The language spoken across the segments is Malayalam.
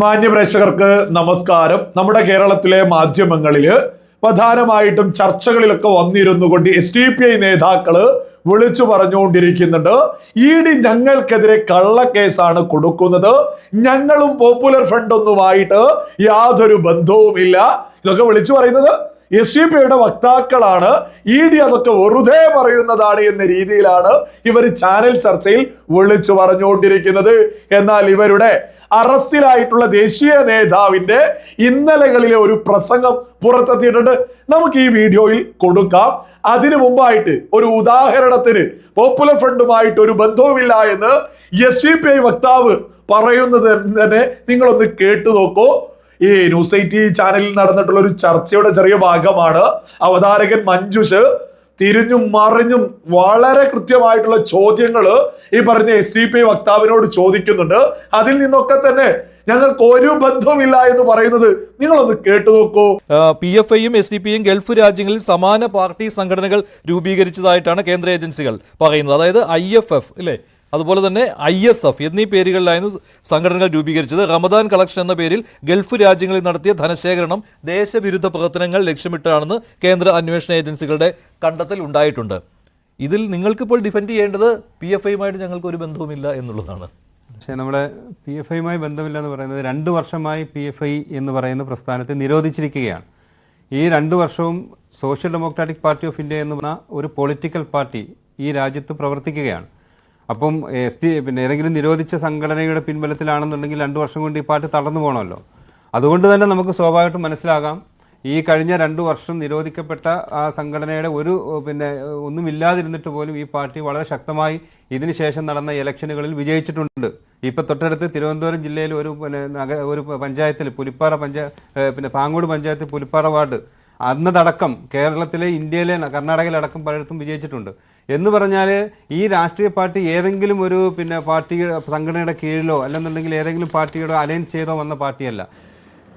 മാന്യപ്രേക്ഷകർക്ക് നമസ്കാരം. നമ്മുടെ കേരളത്തിലെ മാധ്യമങ്ങളിൽ പ്രധാനമായിട്ടും ചർച്ചകളിലൊക്കെ വന്നിരുന്നു കൊണ്ട് എസ് ഡി പി ഐ നേതാക്കൾ വിളിച്ചു പറഞ്ഞുകൊണ്ടിരിക്കുന്നുണ്ട്. ഇ ഡി ഞങ്ങൾക്കെതിരെ കള്ളക്കേസാണ് കൊടുക്കുന്നത്. ഞങ്ങളും പോപ്പുലർ ഫ്രണ്ട് ഒന്നുമായിട്ട് യാതൊരു ബന്ധവുമില്ല. ഇതൊക്കെ വിളിച്ചു പറയുന്നത് എസ് ഡി പി ഐയുടെ വക്താക്കളാണ്. ഇ ഡി അതൊക്കെ വെറുതെ പറയുന്നതാണ് എന്ന രീതിയിലാണ് ഇവർ ചാനൽ ചർച്ചയിൽ വിളിച്ചു പറഞ്ഞുകൊണ്ടിരിക്കുന്നത്. എന്നാൽ ഇവരുടെ അറസ്റ്റിലായിട്ടുള്ള ദേശീയ നേതാവിന്റെ ഇന്നലകളിലെ ഒരു പ്രസംഗം പുറത്തെത്തിയിട്ടുണ്ട്. നമുക്ക് ഈ വീഡിയോയിൽ കൊടുക്കാം. അതിനു മുമ്പായിട്ട് ഒരു ഉദാഹരണത്തിന് പോപ്പുലർ ഫ്രണ്ടുമായിട്ട് ഒരു ബന്ധവുമില്ല എന്ന് എസ് പി ഐ വക്താവ് പറയുന്നത് തന്നെ നിങ്ങളൊന്ന് കേട്ടു നോക്കൂ. ഈ ന്യൂസ് എയ്റ്റി ചാനലിൽ നടന്നിട്ടുള്ള ഒരു ചർച്ചയുടെ ചെറിയ ഭാഗമാണ്. അവതാരകൻ മഞ്ജുഷ് തിരിഞ്ഞും മറിഞ്ഞും വളരെ കൃത്യമായിട്ടുള്ള ചോദ്യങ്ങൾ ഈ പറഞ്ഞ എസ് ഡി പി വക്താവിനോട് ചോദിക്കുന്നുണ്ട്. അതിൽ നിന്നൊക്കെ തന്നെ ഞങ്ങൾക്ക് ഒരു ബന്ധവുമില്ല എന്ന് പറയുന്നത് നിങ്ങളൊന്ന് കേട്ടു നോക്കൂ. പി എഫ് ഐയും എസ് ഡി പിയും ഗൾഫ് രാജ്യങ്ങളിൽ സമാന പാർട്ടി സംഘടനകൾ രൂപീകരിച്ചതായിട്ടാണ് കേന്ദ്ര ഏജൻസികൾ പറയുന്നത്. അതായത് ഐ എഫ് എഫ് അല്ലേ? അതുപോലെ തന്നെ ഐ എസ് എഫ് എന്നീ പേരുകളിലായിരുന്നു സംഘടനകൾ രൂപീകരിച്ചത്. റമദാൻ കളക്ഷൻ എന്ന പേരിൽ ഗൾഫ് രാജ്യങ്ങളിൽ നടത്തിയ ധനശേഖരണം ദേശവിരുദ്ധ പ്രവർത്തനങ്ങൾ ലക്ഷ്യമിട്ടാണെന്ന് കേന്ദ്ര അന്വേഷണ ഏജൻസികളുടെ കണ്ടെത്തൽ ഉണ്ടായിട്ടുണ്ട്. ഇതിൽ നിങ്ങൾക്കിപ്പോൾ ഡിഫെൻഡ് ചെയ്യേണ്ടത് പി എഫ് ഐയുമായിട്ട് ഞങ്ങൾക്ക് ഒരു ബന്ധവുമില്ല എന്നുള്ളതാണ്. പക്ഷേ നമ്മുടെ പി എഫ് ഐയുമായി ബന്ധമില്ല എന്ന് പറയുന്നത് രണ്ട് വർഷമായി പി എഫ് ഐ എന്ന് പറയുന്ന പ്രസ്ഥാനത്തെ നിരോധിച്ചിരിക്കുകയാണ്. ഈ രണ്ട് വർഷവും social democratic party of India എന്ന് ഒരു പൊളിറ്റിക്കൽ പാർട്ടി ഈ രാജ്യത്ത് പ്രവർത്തിക്കുകയാണ്. അപ്പം എസ് ടി പിന്നെ ഏതെങ്കിലും നിരോധിച്ച സംഘടനയുടെ പിൻബലത്തിലാണെന്നുണ്ടെങ്കിൽ രണ്ട് വർഷം കൊണ്ട് ഈ പാർട്ടി തളർന്നു പോകണമല്ലോ അതുകൊണ്ട് തന്നെ നമുക്ക് സ്വാഭാവികമായിട്ടും മനസ്സിലാകാം ഈ കഴിഞ്ഞ രണ്ട് വർഷം നിരോധിക്കപ്പെട്ട ആ സംഘടനയുടെ ഒരു പിന്നെ ഒന്നുമില്ലാതിരുന്നിട്ട് പോലും ഈ പാർട്ടി വളരെ ശക്തമായി ഇതിനുശേഷം നടന്ന ഇലക്ഷനുകളിൽ വിജയിച്ചിട്ടുണ്ട്. ഇപ്പം തൊട്ടടുത്ത് തിരുവനന്തപുരം ജില്ലയിൽ ഒരു പിന്നെ നഗ ഒരു പഞ്ചായത്തിൽ പുലിപ്പാറ പഞ്ചായ പിന്നെ പാങ്ങോട് പഞ്ചായത്തിൽ പുലിപ്പാറ വാർഡ് അന്നതടക്കം കേരളത്തിലെ ഇന്ത്യയിലെ കർണാടകയിലടക്കം പലയിടത്തും വിജയിച്ചിട്ടുണ്ട്. എന്ന് പറഞ്ഞാൽ ഈ രാഷ്ട്രീയ പാർട്ടി ഏതെങ്കിലും ഒരു പിന്നെ പാർട്ടിയുടെ സംഘടനയുടെ കീഴിലോ അല്ലെന്നുണ്ടെങ്കിൽ ഏതെങ്കിലും പാർട്ടിയുടെ അലയൻസ് ചെയ്തോ വന്ന പാർട്ടിയല്ല.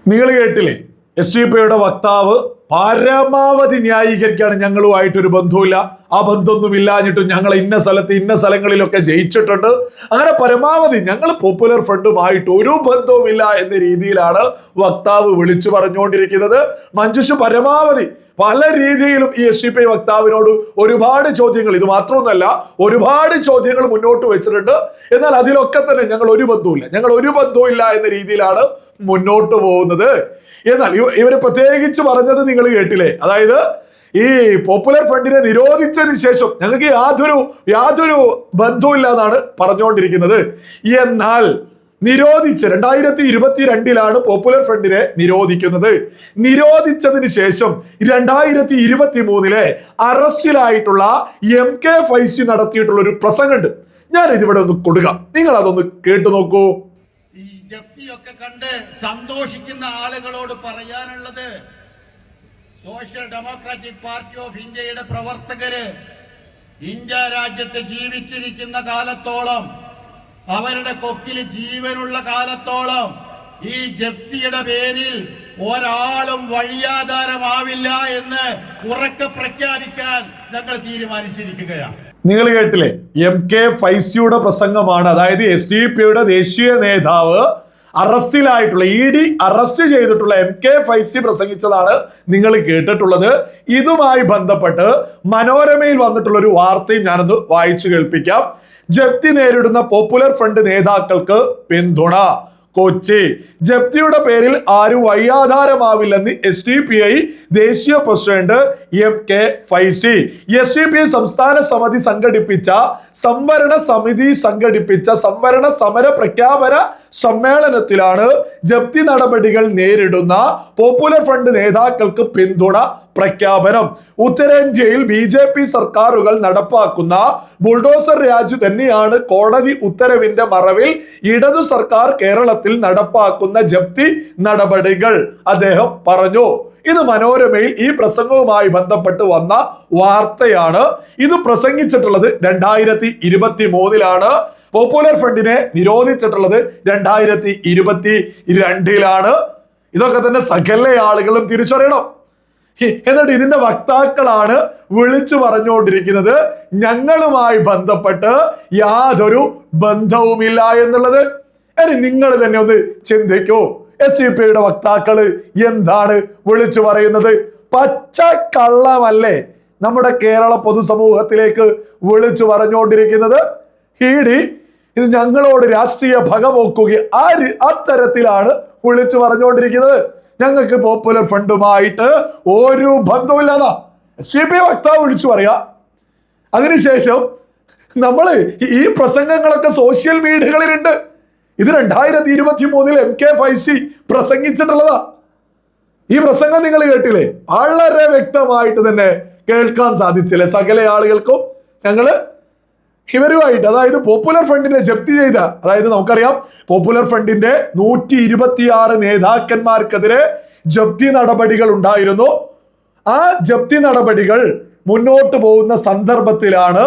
നിങ്ങൾ കേട്ടില്ലേ? എസ് വക്താവ് പരമാവധി ന്യായീകരിക്കുകയാണ് ഞങ്ങളുമായിട്ടൊരു ബന്ധവുമില്ല. ആ ബന്ധമൊന്നും ഇല്ലാഞ്ഞിട്ടും ഞങ്ങൾ ഇന്ന സ്ഥലത്ത് ഇന്ന സ്ഥലങ്ങളിലൊക്കെ ജയിച്ചിട്ടുണ്ട്. അങ്ങനെ പരമാവധി ഞങ്ങൾ പോപ്പുലർ ഫ്രണ്ടുമായിട്ട് ഒരു ബന്ധവുമില്ല എന്ന രീതിയിലാണ് വക്താവ് വിളിച്ചു പറഞ്ഞുകൊണ്ടിരിക്കുന്നത്. മഞ്ജുഷ് പരമാവധി പല രീതിയിലും ഈ എസ് ഡി പി വക്താവിനോട് ഒരുപാട് ചോദ്യങ്ങൾ ഇത് മാത്രമൊന്നല്ല ഒരുപാട് ചോദ്യങ്ങൾ മുന്നോട്ട് വെച്ചിട്ടുണ്ട്. എന്നാൽ അതിലൊക്കെ തന്നെ ഞങ്ങൾ ഒരു ബന്ധവുമില്ല. ഞങ്ങൾ ഒരു ബന്ധവുമില്ല എന്ന രീതിയിലാണ് മുന്നോട്ട് പോകുന്നത്. എന്നാൽ ഇവ- ഇവർ പ്രത്യേകിച്ച് പറഞ്ഞത് നിങ്ങൾ കേട്ടില്ലേ? അതായത് ഈ പോപ്പുലർ ഫ്രണ്ടിനെ നിരോധിച്ചതിന് ശേഷം ഞങ്ങൾക്ക് യാതൊരു യാതൊരു ബന്ധവുമില്ല എന്നാണ് പറഞ്ഞുകൊണ്ടിരിക്കുന്നത്. എന്നാൽ നിരോധിച്ച് രണ്ടായിരത്തി ഇരുപത്തിരണ്ടിലാണ് പോപ്പുലർ ഫ്രണ്ടിനെ നിരോധിക്കുന്നത്. നിരോധിച്ചതിന് ശേഷം രണ്ടായിരത്തി ഇരുപത്തി മൂന്നിലെ അറസ്റ്റിലായിട്ടുള്ള എം കെ ഫൈസി നടത്തിയിട്ടുള്ള ഒരു പ്രസംഗമുണ്ട്. ഞാൻ ഇതിവിടെ ഒന്ന് കൊടുക്കാം. നിങ്ങൾ അതൊന്ന് കേട്ടു നോക്കൂ. ജപ്തിയൊക്കെ കണ്ട് സന്തോഷിക്കുന്ന ആളുകളോട് പറയാനുള്ളത് സോഷ്യൽ ഡെമോക്രാറ്റിക് പാർട്ടി ഓഫ് ഇന്ത്യയുടെ പ്രവർത്തകര് ഇന്ത്യ രാജ്യത്ത് ജീവിച്ചിരിക്കുന്ന കാലത്തോളം അവരുടെ കൊക്കിൽ ജീവനുള്ള കാലത്തോളം ഈ ജപ്തിയുടെ പേരിൽ ഒരാളും വഴിയാധാരമാവില്ല എന്ന് ഉറക്കെ പ്രഖ്യാപിക്കാൻ ഞങ്ങൾ തീരുമാനിച്ചിരിക്കുകയാണ്. നിങ്ങൾ കേട്ടില്ലേ? എം കെ ഫൈസിയുടെ പ്രസംഗമാണ്. അതായത് എസ് ഡി പിയുടെ ദേശീയ നേതാവ് അറസ്റ്റിലായിട്ടുള്ള ഇ ഡി അറസ്റ്റ് ചെയ്തിട്ടുള്ള എം കെ ഫൈസി പ്രസംഗിച്ചതാണ് നിങ്ങൾ കേട്ടിട്ടുള്ളത്. ഇതുമായി ബന്ധപ്പെട്ട് മനോരമയിൽ വന്നിട്ടുള്ള ഒരു വാർത്തയും ഞാനൊന്ന് വായിച്ചു കേൾപ്പിക്കാം. ജപ്തി നേരിടുന്ന പോപ്പുലർ ഫ്രണ്ട് നേതാക്കൾക്ക് പിന്തുണ. കൊച്ചി. ജപ്തിയുടെ പേരിൽ ആരും വയ്യാധാരമാവില്ലെന്ന് എസ് ഡി പി ഐ ദേശീയ president M K Faizi. S D P I സംസ്ഥാന സമിതി സംഘടിപ്പിച്ച സംവരണ സമിതി സംഘടിപ്പിച്ച സംവരണ സമര പ്രഖ്യാപന സമ്മേളനത്തിലാണ് ജപ്തി നടപടികൾ നേരിടുന്ന പോപ്പുലർ ഫ്രണ്ട് നേതാക്കൾക്ക് പിന്തുണ പ്രഖ്യാപനം. ഉത്തരേന്ത്യയിൽ ബി ജെ പി സർക്കാരുകൾ നടപ്പാക്കുന്ന ബുൾഡോസർ രാജു തന്നെയാണ് കോടതി ഉത്തരവിന്റെ മറവിൽ ഇടതു സർക്കാർ കേരളത്തിൽ നടപ്പാക്കുന്ന ജപ്തി നടപടികൾ. അദ്ദേഹം പറഞ്ഞു ഇത് മനോരമയിൽ ഈ പ്രസംഗവുമായി ബന്ധപ്പെട്ട് വന്ന വാർത്തയാണ്. ഇത് പ്രസംഗിച്ചിട്ടുള്ളത് രണ്ടായിരത്തി ഇരുപത്തി മൂന്നിലാണ് പോപ്പുലർ ഫ്രണ്ടിനെ നിരോധിച്ചിട്ടുള്ളത് രണ്ടായിരത്തി ഇരുപത്തി രണ്ടിലാണ് ഇതൊക്കെ തന്നെ സകല ആളുകളും തിരിച്ചറിയണം. എന്നിട്ട് ഇതിന്റെ വക്താക്കളാണ് വിളിച്ചു പറഞ്ഞുകൊണ്ടിരിക്കുന്നത്. ഞങ്ങളുമായി ബന്ധപ്പെട്ട് യാതൊരു ബന്ധവുമില്ല എന്നുള്ളത്. ഇനി നിങ്ങൾ തന്നെ ഒന്ന് ചിന്തിക്കൂ. എസ് യു പി യുടെ വക്താക്കൾ എന്താണ് വിളിച്ചു പറയുന്നത്? പച്ച കള്ളമല്ലേ നമ്മുടെ കേരള പൊതുസമൂഹത്തിലേക്ക് വിളിച്ചു പറഞ്ഞുകൊണ്ടിരിക്കുന്നത്? ഇ ഡി ഇത് ഞങ്ങളോട് രാഷ്ട്രീയ പകപോക്കുക ആ അത്തരത്തിലാണ് വിളിച്ചു പറഞ്ഞുകൊണ്ടിരിക്കുന്നത്? ഞങ്ങൾക്ക് പോപ്പുലർ ഫണ്ടുമായിട്ട് ഒരു ബന്ധമില്ലാതാ എസ് ഡി പി വക്താവ് വിളിച്ചു പറയാ. അതിനുശേഷം നമ്മൾ ഈ പ്രസംഗങ്ങളൊക്കെ സോഷ്യൽ മീഡിയകളിലുണ്ട് ഇത് രണ്ടായിരത്തി ഇരുപത്തി മൂന്നിൽ എം കെ ഫൈസി പ്രസംഗിച്ചിട്ടുള്ളതാ. ഈ പ്രസംഗം നിങ്ങൾ കേട്ടില്ലേ? വളരെ വ്യക്തമായിട്ട് തന്നെ കേൾക്കാൻ സാധിച്ചില്ലേ? സകല ആളുകൾക്കും ഞങ്ങൾ ഇവരുമായിട്ട് അതായത് പോപ്പുലർ ഫണ്ടിനെ ജപ്തി ചെയ്ത അതായത് നമുക്കറിയാം പോപ്പുലർ ഫണ്ടിന്റെ നൂറ്റി ഇരുപത്തിയാറ് നേതാക്കന്മാർക്കെതിരെ ജപ്തി നടപടികൾ ഉണ്ടായിരുന്നു. ആ ജപ്തി നടപടികൾ മുന്നോട്ട് പോകുന്ന സന്ദർഭത്തിലാണ്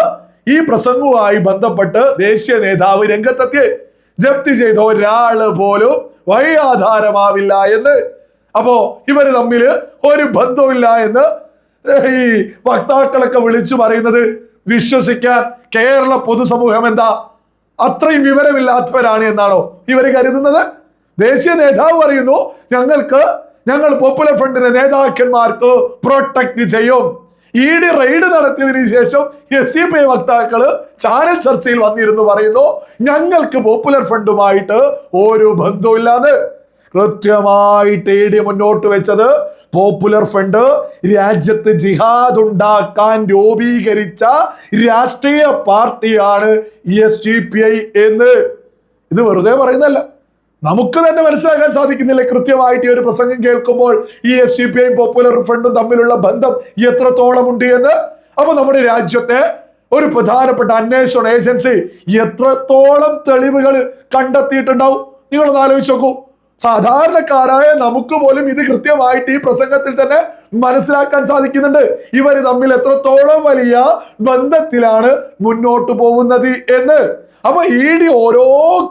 ഈ പ്രസംഗവുമായി ബന്ധപ്പെട്ട് ദേശീയ നേതാവ് രംഗത്തെത്തി. ജപ്തി ചെയ്ത ഒരാൾ പോലും വഴിയാധാരമാവില്ല എന്ന്. അപ്പോ ഇവർ തമ്മിൽ ഒരു ബന്ധവുമില്ല എന്ന് ഈ വക്താക്കളൊക്കെ വിളിച്ചു പറയുന്നത് വിശ്വസിക്കാൻ കേരള പൊതുസമൂഹം എന്താ? അത്രയും വിവരമില്ലാത്തവരാണ് എന്നാണോ ഇവർ കരുതുന്നത്? ദേശീയ നേതാവ് പറയുന്നു ഞങ്ങൾക്ക് ഞങ്ങൾ പോപ്പുലർ ഫ്രണ്ടിന്റെ നേതാക്കന്മാർക്ക് പ്രൊട്ടക്ട് ചെയ്യും. ഇ ഡി റെയ്ഡ് നടത്തിയതിനു ശേഷം എസ് സി പി ഐ വക്താക്കൾ ചാനൽ ചർച്ചയിൽ വന്നിരുന്നു പറയുന്നു ഞങ്ങൾക്ക് പോപ്പുലർ ഫ്രണ്ടുമായിട്ട് ഒരു ബന്ധവുമില്ലാന്ന്. കൃത്യമായിട്ട് ഇ ഡി മുന്നോട്ട് വെച്ചത് പോപ്പുലർ ഫ്രണ്ട് രാജ്യത്ത് ജിഹാദ് ഉണ്ടാക്കാൻ രൂപീകരിച്ച രാഷ്ട്രീയ പാർട്ടിയാണ് എസ് ഡി പി ഐ എന്ന്. ഇത് വെറുതെ പറയുന്നല്ല നമുക്ക് തന്നെ മനസ്സിലാക്കാൻ സാധിക്കുന്നില്ല. കൃത്യമായിട്ട് ഈ ഒരു പ്രസംഗം കേൾക്കുമ്പോൾ ഈ S D P I popular ഫ്രണ്ടും തമ്മിലുള്ള ബന്ധം എത്രത്തോളം ഉണ്ട് എന്ന്. അപ്പൊ നമ്മുടെ രാജ്യത്തെ ഒരു പ്രധാനപ്പെട്ട അന്വേഷണ ഏജൻസി എത്രത്തോളം തെളിവുകൾ കണ്ടെത്തിയിട്ടുണ്ടാവും? നിങ്ങളൊന്ന് ആലോചിച്ച് നോക്കൂ. സാധാരണക്കാരായ നമുക്ക് പോലും ഇത് കൃത്യമായിട്ട് ഈ പ്രസംഗത്തിൽ തന്നെ മനസ്സിലാക്കാൻ സാധിക്കുന്നുണ്ട്. ഇവർ തമ്മിൽ എത്രത്തോളം വലിയ ബന്ധത്തിലാണ് മുന്നോട്ട് പോകുന്നത് എന്ന്. അപ്പൊ ഇ ഡി ഓരോ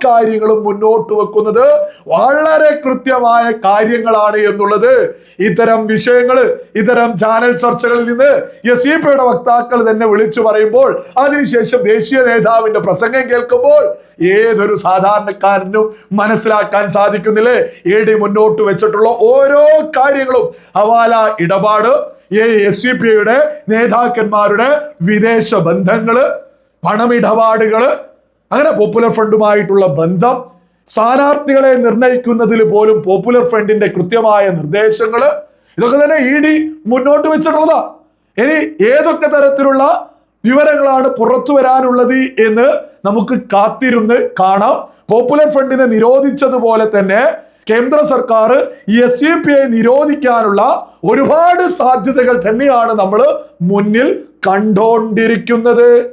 കാര്യങ്ങളും മുന്നോട്ട് വെക്കുന്നത് വളരെ കൃത്യമായ കാര്യങ്ങളാണ് എന്നുള്ളത്. ഇത്തരം വിഷയങ്ങൾ ഇത്തരം ചാനൽ ചർച്ചകളിൽ നിന്ന് എസ് ഇ പിയുടെ വക്താക്കൾ തന്നെ വിളിച്ചു പറയുമ്പോൾ അതിനുശേഷം ദേശീയ നേതാവിന്റെ പ്രസംഗം കേൾക്കുമ്പോൾ ഏതൊരു സാധാരണക്കാരനും മനസ്സിലാക്കാൻ സാധിക്കുന്നില്ലേ? ഇ ഡി മുന്നോട്ട് വെച്ചിട്ടുള്ള ഓരോ കാര്യങ്ങളും. ഹവാല ഇടപാട് ഈ എസ് സി പി ഐയുടെ നേതാക്കന്മാരുടെ വിദേശ ബന്ധങ്ങൾ പണമിടപാടുകൾ അങ്ങനെ പോപ്പുലർ ഫണ്ടുമായിട്ടുള്ള ബന്ധം സ്ഥാനാർത്ഥികളെ നിർണയിക്കുന്നതിൽ പോലും പോപ്പുലർ ഫ്രണ്ടിന്റെ കൃത്യമായ നിർദ്ദേശങ്ങൾ ഇതൊക്കെ തന്നെ ഇ ഡി മുന്നോട്ട് വെച്ചിട്ടുള്ളതാ. ഇനി ഏതൊക്കെ തരത്തിലുള്ള വിവരങ്ങളാണ് പുറത്തു വരാനുള്ളത് എന്ന് നമുക്ക് കാത്തിരുന്ന് കാണാം. പോപ്പുലർ ഫ്രണ്ടിനെ നിരോധിച്ചതുപോലെ തന്നെ കേന്ദ്ര സർക്കാർ ഈ എസ് യു പി ഐ നിരോധിക്കാനുള്ള ഒരുപാട് സാധ്യതകൾ തന്നെയാണ് നമ്മൾ മുന്നിൽ കണ്ടോണ്ടിരിക്കുന്നത്.